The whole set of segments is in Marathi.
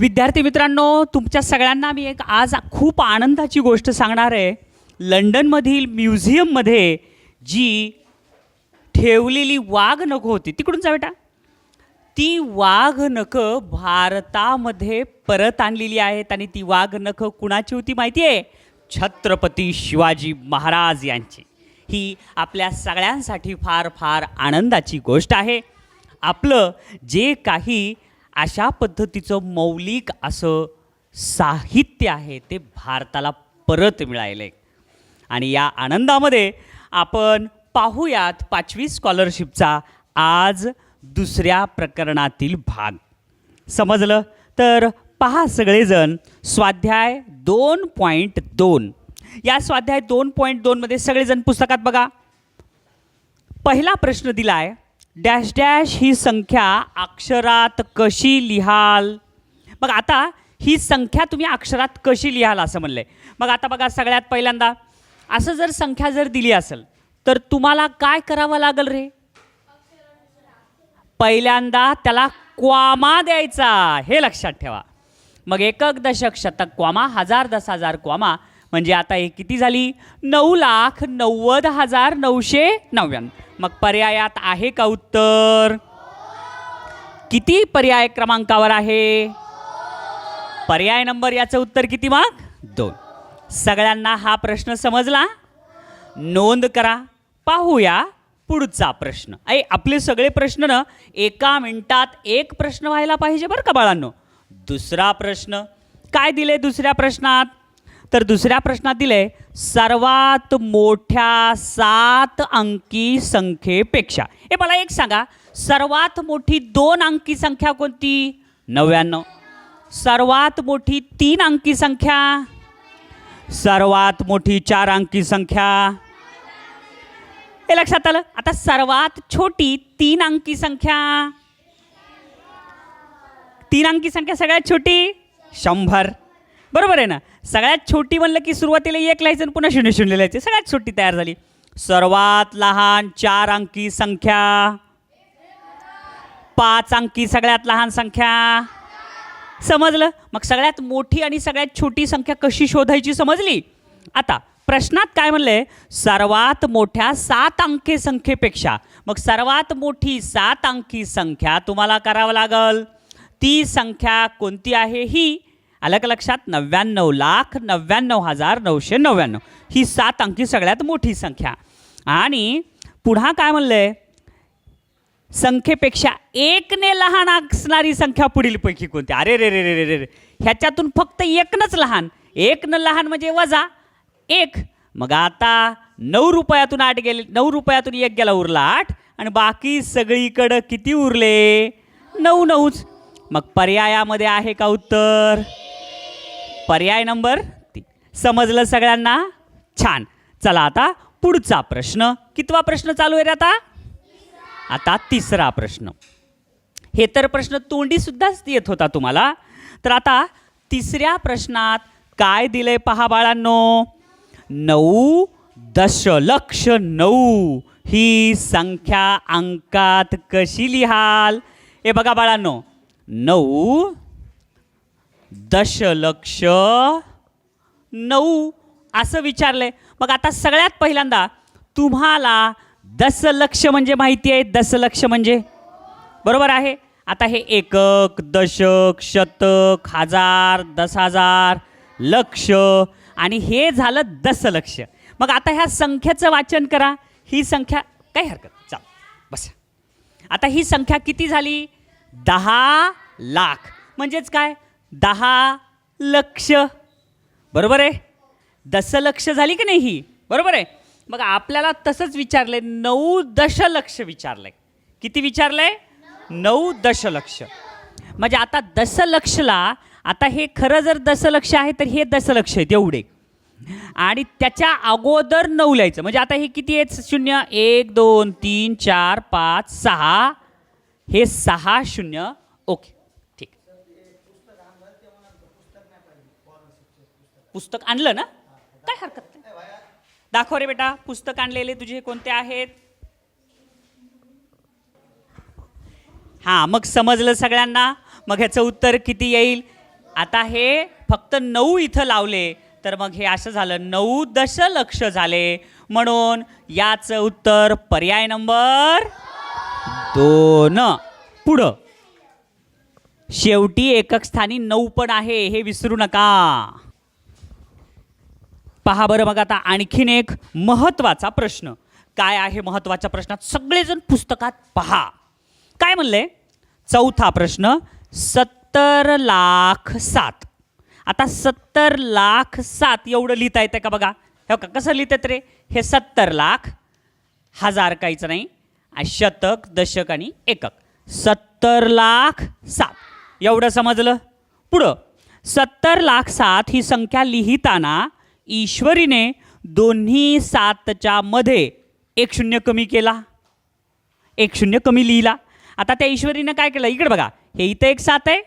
विद्यार्थी मित्रांनो तुमच्या सगळ्यांना मी एक आज खूप आनंदाची गोष्ट सांगणार आहे. लंडनमधील म्युझियममध्ये जी ठेवलेली वाघ नको होती तिकडून जा बेटा. ती वाघ नखं भारतामध्ये परत आणलेली आहेत आणि ती वाघ नखं कुणाची होती माहिती आहे? छत्रपती शिवाजी महाराज यांची. ही आपल्या सगळ्यांसाठी फार फार आनंदाची गोष्ट आहे. आपलं जे काही अशा पद्धतीचं मौलिक असं साहित्य आहे ते भारताला परत मिळालं आहे आणि या आनंदामध्ये आपण पाहूयात पाचवी स्कॉलरशिपचा आज दुसऱ्या प्रकरणातील भाग. समजलं? तर पहा सगळेजण स्वाध्याय दोन पॉईंट दोन. या स्वाध्याय दोन पॉईंट दोनमध्ये सगळेजण पुस्तकात बघा. पहिला प्रश्न दिला आहे डॅश डॅश ही संख्या अक्षरात कशी लिहाल? मग आता ही संख्या तुम्ही अक्षरात कशी लिहाल असं म्हणलं आहे मग आता बघा सगळ्यात पहिल्यांदा असं जर संख्या जर दिली असेल तर तुम्हाला काय करावं लागेल रे? पहिल्यांदा त्याला क्वामा द्यायचा हे लक्षात ठेवा. मग एकक दशक शतक क्वामा हजार दस हजार क्वामा म्हणजे आता हे किती झाली? नऊ लाख नव्वद हजार नऊशे नव्याण्णव. मग पर्यायात आहे का उत्तर? किती पर्याय क्रमांकावर आहे? पर्याय नंबर याचं उत्तर किती मग? दोन. सगळ्यांना हा प्रश्न समजला? नोंद करा. पाहूया पुढचा प्रश्न. ऐ आपले सगळे प्रश्न ना एका मिनिटात एक प्रश्न व्हायला पाहिजे बरं का बाळांनो? दुसरा प्रश्न. काय दिले दुसऱ्या प्रश्नात? तर दुसऱ्या प्रश्नात दिले सर्वात मोठ्या सात अंकी संख्येपेक्षा. हे मला एक सांगा सर्वात मोठी दोन अंकी संख्या कोणती? नव्याण्णव. सर्वात मोठी तीन अंकी संख्या? सर्वात मोठी चार अंकी संख्या? हे लक्षात आलं? आता सर्वात छोटी तीन अंकी संख्या? तीन अंकी संख्या सगळ्यात छोटी? शंभर. बरोबर आहे ना? सगळ्यात छोटी म्हणलं की सुरुवातीला एक लिहायचं आणि पुन्हा शून्य शून्य लिहायचे. सगळ्यात छोटी तयार झाली. सर्वात लहान चार अंकी संख्या. पाच अंकी सगळ्यात लहान संख्या. समजलं? मग सगळ्यात मोठी आणि सगळ्यात छोटी संख्या कशी शोधायची समजली? आता प्रश्नात काय म्हणलंय? सर्वात मोठ्या सात अंकी संख्येपेक्षा. मग सर्वात मोठी सात अंकी संख्या तुम्हाला करावं लागल. ती संख्या कोणती आहे? ही आलं का लक्षात नव्याण्णव लाख नव्याण्णव हजार नऊशे नव्याण्णव. ही सात अंकी सगळ्यात मोठी संख्या. आणि पुन्हा काय म्हणलंय? संख्येपेक्षा एकने लहान असणारी संख्या पुढीलपैकी कोणती? अरे रे रे रे रे रे. ह्याच्यातून फक्त एकनंच लहान. एकनं लहान म्हणजे वजा एक. मग आता नऊ रुपयातून आठ गेले नऊ रुपयातून एक गेला उरला आठ. आणि बाकी सगळीकडं किती उरले? नऊ नऊच. मग पर्यायामध्ये आहे का उत्तर? पर्याय नंबर तीन. समजलं सगळ्यांना? छान. चला आता पुढचा प्रश्न. कितवा प्रश्न चालू आहे रे आता? आता तिसरा प्रश्न. हे तर प्रश्न तोंडीसुद्धाच येत होता तुम्हाला. तर आता तिसऱ्या प्रश्नात काय दिलंय पहा बाळांनो? नऊ दशलक्ष नऊ. ही संख्या अंकात कशी लिहाल? हे बघा बाळांनो. नऊ दशलक्ष नऊ असं विचारलंय. मग आता सगळ्यात पहिल्यांदा तुम्हाला दशलक्ष म्हणजे माहिती आहे. दशलक्ष म्हणजे? बरोबर आहे. आता हे एकक दशक शतक हजार दस हजार लक्ष आणि हे झालं दशलक्ष. मग आता ह्या संख्येचं वाचन करा. ही संख्या काही हरकत नाही. चाल बस. आता ही संख्या किती झाली? दहा लाख. म्हणजेच काय? दहा लक्ष. बरोबर आहे? दशलक्ष झाली की नाही ही? बरोबर आहे? मग आपल्याला तसंच विचारलंय नऊ दशलक्ष विचारलंय. किती विचारलंय? नऊ दशलक्ष म्हणजे आता दशलक्षला आता हे खरं जर दशलक्ष आहे तर हे दशलक्ष आहे तेवढे आणि त्याच्या अगोदर नऊ लिहायचं. म्हणजे आता हे किती आहेत? शून्य एक दोन तीन चार पाच सहा. हे सहा शून्य ओके ठीक पुस्तक आणलं ना? काय हरकत नाही. दाखव रे बेटा पुस्तक आणलेले तुझे कोणते आहेत? हां मग समजलं सगळ्यांना? मग ह्याचं उत्तर किती येईल? आता हे फक्त नऊ इथं लावले तर मग हे असं झालं नऊ दशलक्ष झाले. म्हणून याचं उत्तर पर्याय नंबर दोन. पुढं. शेवटी एकक स्थानी नऊ पण आहे हे विसरू नका. पहा बरं मग आता आणखीन एक महत्त्वाचा प्रश्न. काय आहे महत्त्वाच्या प्रश्नात? सगळेजण पुस्तकात पहा. काय म्हणले? चौथा प्रश्न सत्तर लाख सात. आता सत्तर लाख सात एवढं लिहिता येतं का बघा? हे का कसं लिहितात रे? हे सत्तर लाख हजार काहीच नाही आणि शतक दशक आणि एकक. सत्तर लाख सात. एवढं समजलं? पुढं. सत्तर लाख सात ही संख्या लिहिताना ईश्वरीने दोन्ही सातच्या मध्ये एक शून्य कमी केला. एक शून्य कमी लिहिला. आता त्या ईश्वरीनं काय केलं? इकडे बघा. हे इथं एक सात आहे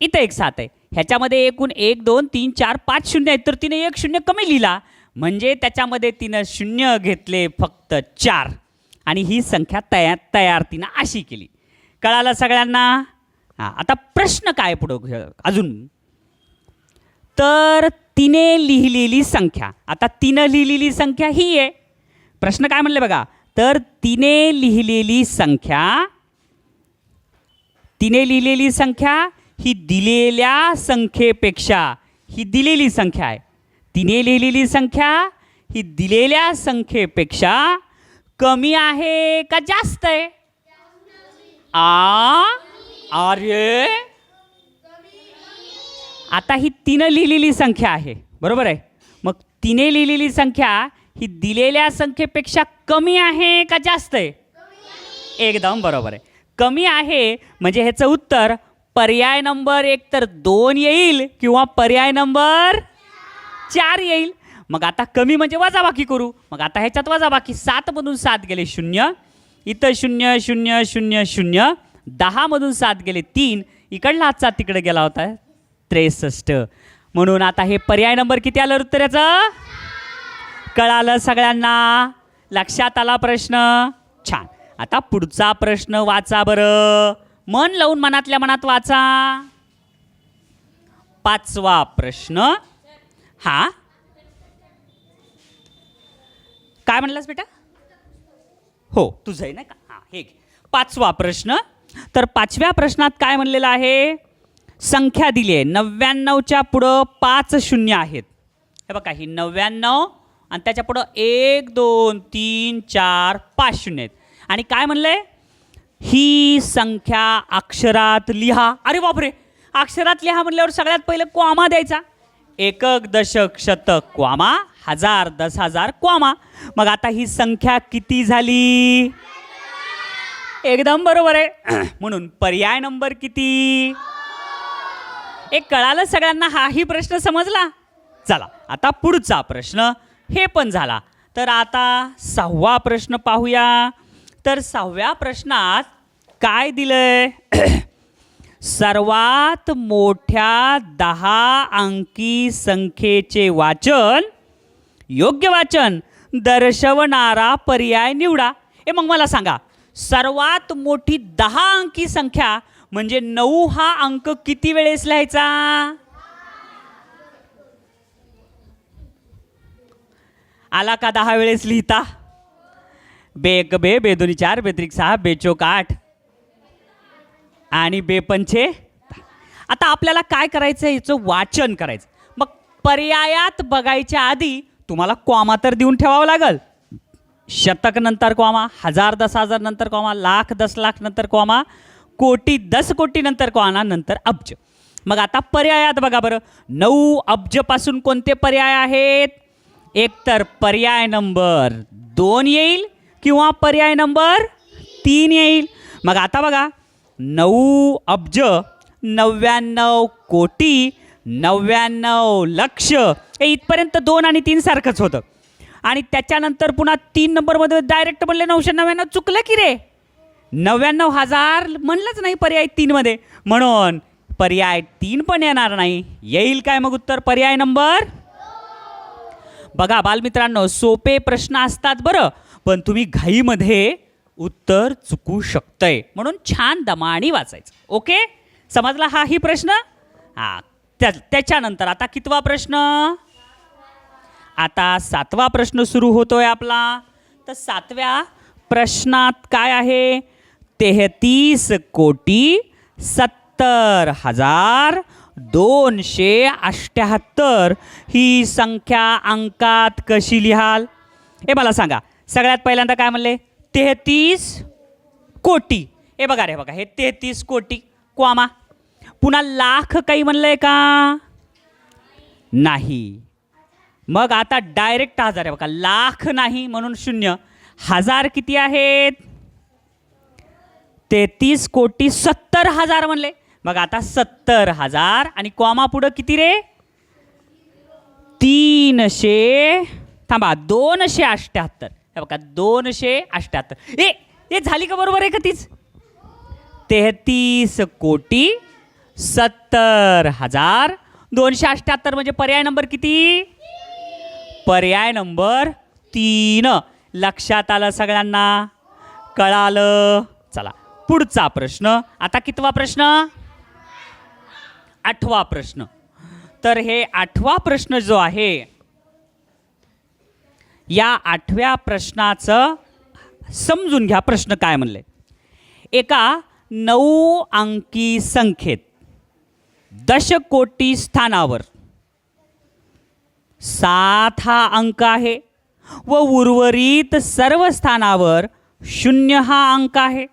इथं एक सात आहे. ह्याच्यामध्ये एकूण एक दोन तीन चार पाच शून्य आहेत. तर तिने एक शून्य कमी लिहिला. म्हणजे त्याच्यामध्ये तिनं शून्य घेतले फक्त चार. आणि ही संख्या तयार तयार तिनं अशी केली. कळालं सगळ्यांना? हां आता प्रश्न काय पुढं? अजून. तर तिने लिहिलेली संख्या. आता तिनं लिहिलेली संख्या ही आहे. प्रश्न काय म्हणले बघा? तर तिने लिहिलेली संख्या तिने लिहिलेली संख्या ही दिलेल्या संख्येपेक्षा ही दिलेली संख्या आहे. तिने लिहिलेली संख्या ही दिलेल्या संख्येपेक्षा कमी आहे का जास्त आहे? आ अरे आता ही तिनं लिहिलेली संख्या आहे. बरोबर आहे? मग तिने लिहिलेली संख्या ही दिलेल्या संख्येपेक्षा कमी आहे का जास्त आहे? एकदम बरोबर आहे. कमी आहे म्हणजे ह्याचं उत्तर पर्याय नंबर एक तर दोन येईल किंवा पर्याय नंबर चार येईल. मग आता कमी म्हणजे वजाबाकी करू. मग आता ह्याच्यात वजाबाकी सातमधून सात गेले शून्य. इथं शून्य शून्य शून्य शून्य. दहामधून सात गेले तीन. इकडला हातचा तिकडे गेला होता. त्रेसष्ट. म्हणून आता हे पर्याय नंबर किती आलं उत्तराचं कळालं सगळ्यांना. लक्षात आला प्रश्न. छान. आता पुढचा प्रश्न वाचा बरं. मन लावून मनातल्या मनात वाचा. पाचवा प्रश्न. हा? काय म्हणलास बेटा? हो तुझं आहे ना का? हां हे पाचवा प्रश्न. तर पाचव्या प्रश्नात काय म्हणलेलं आहे? संख्या दिली आहे. नव्याण्णवच्या पुढं पाच शून्य आहेत. हे बघा ही नव्याण्णव आणि त्याच्या पुढं एक दोन तीन चार पाच शून्य आहेत. आणि काय म्हणलंय? ही संख्या अक्षरात लिहा. अरे बापरे! अक्षरात लिहा म्हणल्यावर सगळ्यात पहिलं क्वामा द्यायचा. एकक दशक शतक क्वामा. हजार दस हजार क्वामा. मग आता ही संख्या किती झाली? एकदम बरोबर आहे. म्हणून पर्याय नंबर किती? एक कळालं सगळ्यांना? हाही प्रश्न समजला? चला आता पुढचा प्रश्न. हे पण झाला. तर आता सहावा प्रश्न पाहूया. तर सहाव्या प्रश्नात काय दिलंय? सर्वात मोठ्या दहा अंकी संख्येचे वाचन योग्य वाचन दर्शवणारा पर्याय निवडा. हे मग मला सांगा सर्वात मोठी दहा अंकी संख्या म्हणजे नऊ हा अंक किती वेळेस लिहायचा? आला का दहा वेळेस लिहिता? बे एक बे बे दोन्ही चार बेत्रिक सहा बेचोक आठ. आणि बेपंचे आता आपल्याला काय करायचं आहे? याचं वाचन करायचं. मग पर्यायात बघायच्या आधी तुम्हाला कॉमा तर देऊन ठेवावं लागल. शतक नंतर कॉमा हजार दस हजार नंतर कॉमा लाख दस लाख नंतर कॉमा कोटी दस कोटीनंतर नंतर नंतर अब्ज. मग आता पर्यायात बघा बरं. नऊ अब्जपासून कोणते पर्याय आहेत? एकतर पर्याय नंबर दोन येईल किंवा पर्याय नंबर तीन येईल. मग आता बघा नऊ अब्ज नव्याण्णव कोटी नव्याण्णव लक्ष हे इथपर्यंत दोन आणि तीन सारखंच होतं. आणि त्याच्यानंतर पुन्हा तीन नंबरमध्ये डायरेक्ट म्हणले नऊशे नव्याण्णव. चुकलं की रे? नव्याण्णव हजार म्हणलंच नाही पर्याय तीनमध्ये. म्हणून पर्याय तीन पण येणार नाही. येईल काय मग उत्तर? पर्याय नंबर? बघा बालमित्रांनो सोपे प्रश्न असतात बरं पण तुम्ही घाईमध्ये उत्तर चुकू शकतंय. म्हणून छान दमाणी वाचायचं. ओके? समजला हा ही प्रश्न? हा. त्या त्याच्यानंतर आता कितवा प्रश्न? आता सातवा प्रश्न सुरू होतोय आपला. तर सातव्या प्रश्नात काय आहे? तेहतीस कोटी सत्तर हजार दोनशे अष्ट्याहत्तर ही संख्या अंकात कशी लिहाल? हे मला सांगा. सगळ्यात पहिल्यांदा काय म्हणले? तेहतीस कोटी. हे बघा रे बघा. हे तेहतीस कोटी. क्वामा. पुन्हा लाख काही म्हणलंय का? नाही. मग आता डायरेक्ट हजार आहे बघा. लाख नाही म्हणून शून्य. हजार किती आहेत? तेहतीस कोटी सत्तर हजार म्हणले. मग आता सत्तर हजार आणि कॉमा पुढं किती रे? तीनशे थांबा दोनशे अष्ट्याहत्तर हे बघा दोनशे अष्ट्याहत्तर ए ए झाली का बरोबर आहे का तीच? तेहतीस कोटी सत्तर हजार दोनशे अष्ट्याहत्तर म्हणजे पर्याय नंबर किती? पर्याय नंबर तीन. लक्षात आलं सगळ्यांना? कळालं? चला. पुढचा प्रश्न. आता कितवा प्रश्न? आठवा प्रश्न. तर हे आठवा प्रश्न जो आहे या आठव्या प्रश्नाचं समजून घ्या प्रश्न काय म्हणले. एका नऊ अंकी संख्येत दशकोटी स्थानावर सात हा अंक आहे व उर्वरित सर्व स्थानावर शून्य हा अंक आहे.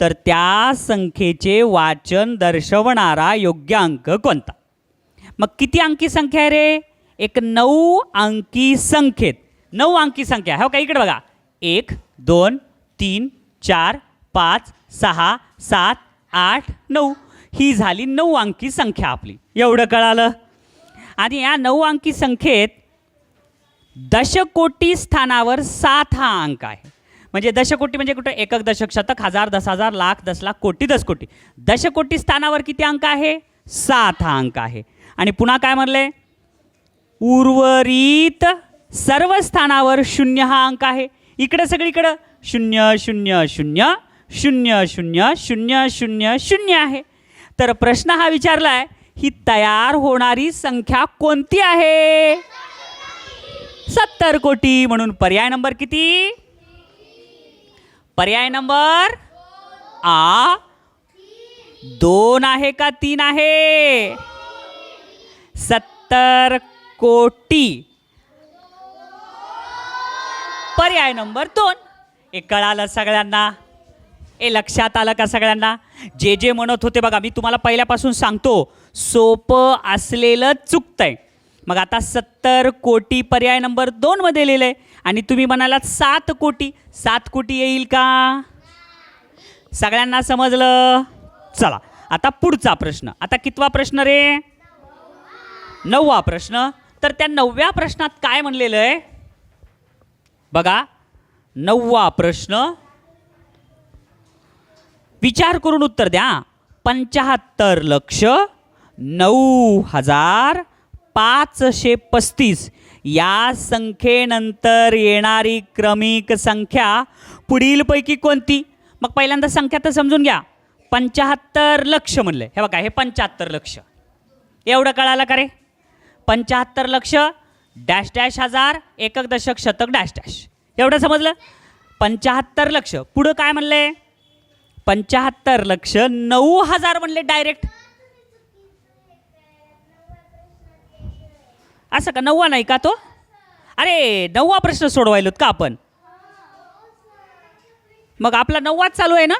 तर त्या संख्येचे वाचन दर्शवणारा योग्य अंक कोणता? मग किती अंकी संख्या आहे रे? एक नऊ अंकी संख्येत. नऊ अंकी संख्या. हो का? इकडे बघा. एक दोन तीन चार पाच सहा सात आठ नऊ. ही झाली नऊ अंकी संख्या आपली. एवढं कळालं? आणि या नऊ अंकी संख्येत दशकोटी स्थानावर सात हा अंक आहे. म्हणजे दशकोटी म्हणजे कुठं एकक दशक शतक हजार दस हजार लाख दस लाख कोटी दस कोटी. दशकोटी स्थानावर किती अंक आहे? सात हा अंक आहे. आणि पुन्हा काय म्हणले? उर्वरित सर्व स्थानावर शून्य हा अंक आहे. इकडं सगळीकडं शून्य शून्य शून्य शून्य शून्य शून्य शून्य शून्य आहे. तर प्रश्न हा विचारला आहे ही तयार होणारी संख्या कोणती आहे? सत्तर कोटी. म्हणून पर्याय नंबर किती? पर्याय नंबर आ. दोन आहे का तीन आहे? सत्तर कोटी. पर्याय नंबर दोन. हे कळालं सगळ्यांना? हे लक्षात आलं का सगळ्यांना? जे जे म्हणत होते बघा मी तुम्हाला पहिल्यापासून सांगतो सोपं असलेलं चुकतंय. मग आता सत्तर कोटी पर्याय नंबर दोनमध्ये लिहिलं आहे आणि तुम्ही म्हणालात सात कोटी. सात कोटी येईल का? सगळ्यांना समजलं? चला आता पुढचा प्रश्न. आता कितवा प्रश्न रे? नववा प्रश्न. तर त्या नवव्या प्रश्नात काय म्हणलेलं आहे? बघा नववा प्रश्न. विचार करून उत्तर द्या. पंच्याहत्तर लक्ष नऊ हजार पाचशे पस्तीस. या संख्येनंतर येणारी क्रमिक संख्या पुढीलपैकी कोणती? मग पहिल्यांदा संख्या तर समजून घ्या. पंच्याहत्तर लक्ष म्हणलं हे बघा हे पंच्याहत्तर लक्ष. एवढं कळालं का रे? पंच्याहत्तर लक्ष डॅश डॅश हजार एकक दशक शतक डॅश डॅश. एवढं समजलं? पंच्याहत्तर लक्ष. पुढं काय म्हणले पंच्याहत्तर लक्ष नऊ हजार म्हणले डायरेक्ट. असं का नववा नाही का तो? अरे नववा प्रश्न सोडवायलोत का आपण? मग आपला नववाच चालू आहे ना?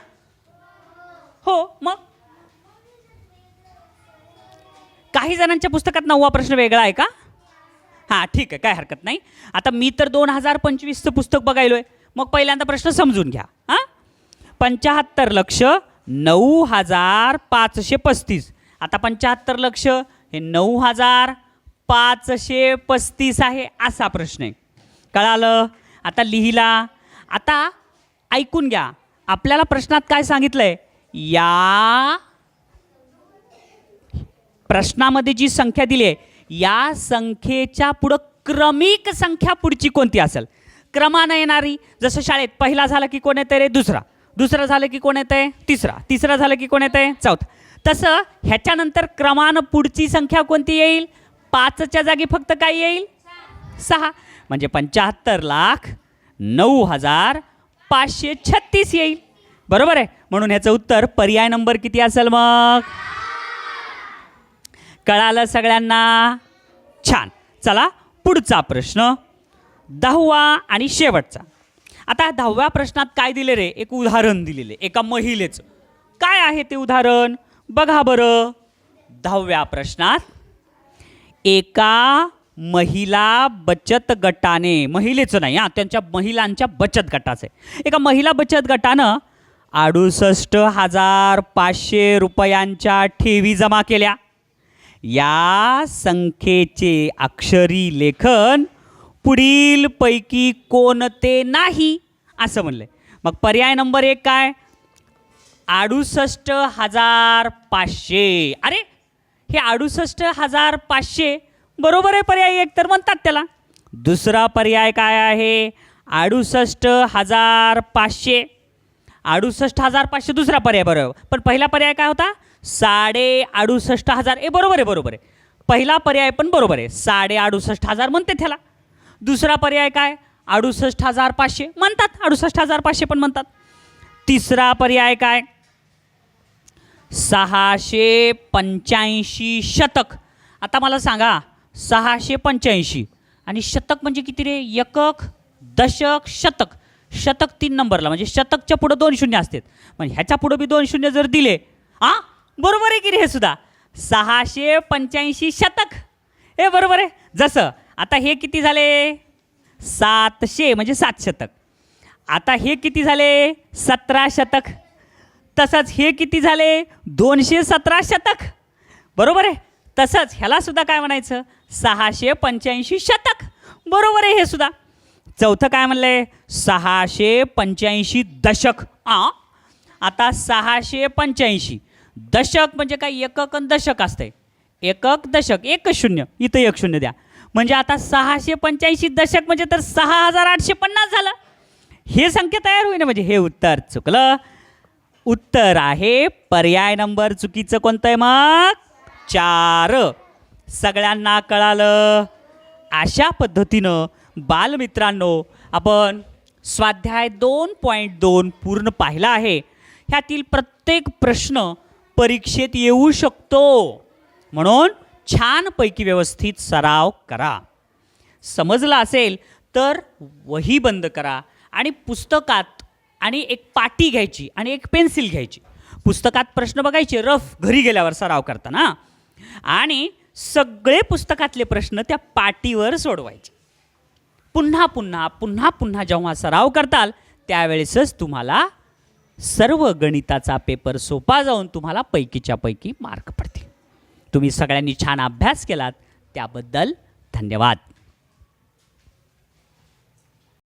हो मग? काही जणांच्या पुस्तकात नववा प्रश्न वेगळा आहे का? हां ठीक आहे काय हरकत नाही. आता मी तर दोन हजार पंचवीसचं पुस्तक बघायलो आहे मग पहिल्यांदा प्रश्न समजून घ्या. हां? पंच्याहत्तर लक्ष नऊ हजार पाचशे पस्तीस. आता पंच्याहत्तर लक्ष हे नऊ हजार पाचशे पस्तीस आहे असा प्रश्न आहे. कळालं? आता लिहिला. आता ऐकून घ्या. आपल्याला प्रश्नात काय सांगितलं आहे या प्रश्नामध्ये जी संख्या दिली आहे या संख्येच्या पुढं क्रमिक संख्या पुढची कोणती असेल? क्रमानं येणारी. जसं शाळेत पहिला झाला की कोण येतं रे? दुसरा. दुसरा झालं की कोण येतं आहे तिसरा. तिसरा झालं की कोण येतं आहे चौथा. तसं ह्याच्यानंतर क्रमानं पुढची संख्या कोणती येईल? पाचच्या जागी फक्त काय येईल? सहा. म्हणजे पंच्याहत्तर लाख नऊ हजार पाचशे छत्तीस येईल. बरोबर आहे? म्हणून ह्याचं उत्तर पर्याय नंबर किती असेल मग? कळालं सगळ्यांना? छान. चला पुढचा प्रश्न. दहावा आणि शेवटचा. आता दहाव्या प्रश्नात काय दिले रे? एक उदाहरण दिलेले एका महिलेचं. काय आहे ते उदाहरण? बघा बरं. दहाव्या प्रश्नात एका महिला बचत गटाने महिलेचं नाही हां त्यांच्या महिलांच्या बचत गटाचं. आहे एका महिला बचत गटानं अडुसष्ट हजार पाचशे रुपयांच्या ठेवी जमा केल्या. या संख्येचे अक्षरी लेखन पुढीलपैकी कोणते नाही असं म्हणलंय. मग पर्याय नंबर एक काय? अडुसष्ट हजार पाचशे. अरे हे अडुसष्ट हजार पाचशे बरोबर आहे पर्याय एक तर म्हणतात त्याला. दुसरा पर्याय काय आहे? अडुसष्ट हजार पाचशे. अडुसष्ट हजार पाचशे दुसरा पर्याय बरोबर पण पहिला पर्याय काय होता? साडे अडुसष्ट हजार. ए बरोबर आहे बरोबर आहे. पहिला पर्याय पण बरोबर आहे. साडे अडुसष्ट हजार म्हणते त्याला. दुसरा पर्याय काय? अडुसष्ट हजार पाचशे. म्हणतात अडुसष्ट हजार पाचशे पण म्हणतात. तिसरा पर्याय काय? सहाशे पंच्याऐंशी शतक. आता मला सांगा सहाशे पंच्याऐंशी. आणि शतक म्हणजे किती रे? एकक दशक शतक. शतक तीन नंबरला म्हणजे शतकच्या पुढं दोन शून्य असतात. म्हणजे ह्याच्या पुढं बी दोन शून्य जर दिले हां बरोबर आहे की रे हे सुद्धा? सहाशे पंच्याऐंशी शतक. हे बरोबर आहे? जसं आता हे किती झाले? सातशे म्हणजे सात शतक. आता हे किती झाले? सतरा शतक. तसंच हे किती झाले? दोनशे सतरा शतक. बरोबर आहे? तसंच ह्याला सुद्धा काय म्हणायचं? सहाशे पंच्याऐंशी शतक. बरोबर आहे हे सुद्धा. चौथं काय म्हणलं आहे सहाशे पंच्याऐंशी दशक. आ? आता सहाशे पंच्याऐंशी. दशक म्हणजे काय? एकक दशक असतंय. एकक दशक एक शून्य. इथं एक शून्य द्या. म्हणजे आता सहाशे पंच्याऐंशी दशक म्हणजे तर सहा हजार आठशे पन्नास झालं. हे संख्या तयार होईना म्हणजे. हे उत्तर चुकलं. उत्तर आहे. पर्याय नंबर चुकीचं कोणतं आहे मग? चार. सगळ्यांना कळालं. अशा पद्धतीनं बालमित्रांनो आपण स्वाध्याय दोन पॉईंट दोन पूर्ण पाहिला आहे. ह्यातील प्रत्येक प्रश्न परीक्षेत येऊ शकतो. म्हणून छानपैकी व्यवस्थित सराव करा. समजलं असेल तर वही बंद करा आणि पुस्तकात आणि एक पाटी घ्यायची आणि एक पेन्सिल घ्यायची. पुस्तकात प्रश्न बघायचे रफ घरी गेल्यावर सराव करताना. आणि सगळे पुस्तकातले प्रश्न त्या पाटीवर सोडवायचे. पुन्हा पुन्हा पुन्हा पुन्हा जेव्हा सराव करताल त्यावेळेसच तुम्हाला सर्व गणिताचा पेपर सोपा जाऊन तुम्हाला पैकीच्या पैकी मार्क पडतील. तुम्ही सगळ्यांनी छान अभ्यास केलात त्याबद्दल धन्यवाद.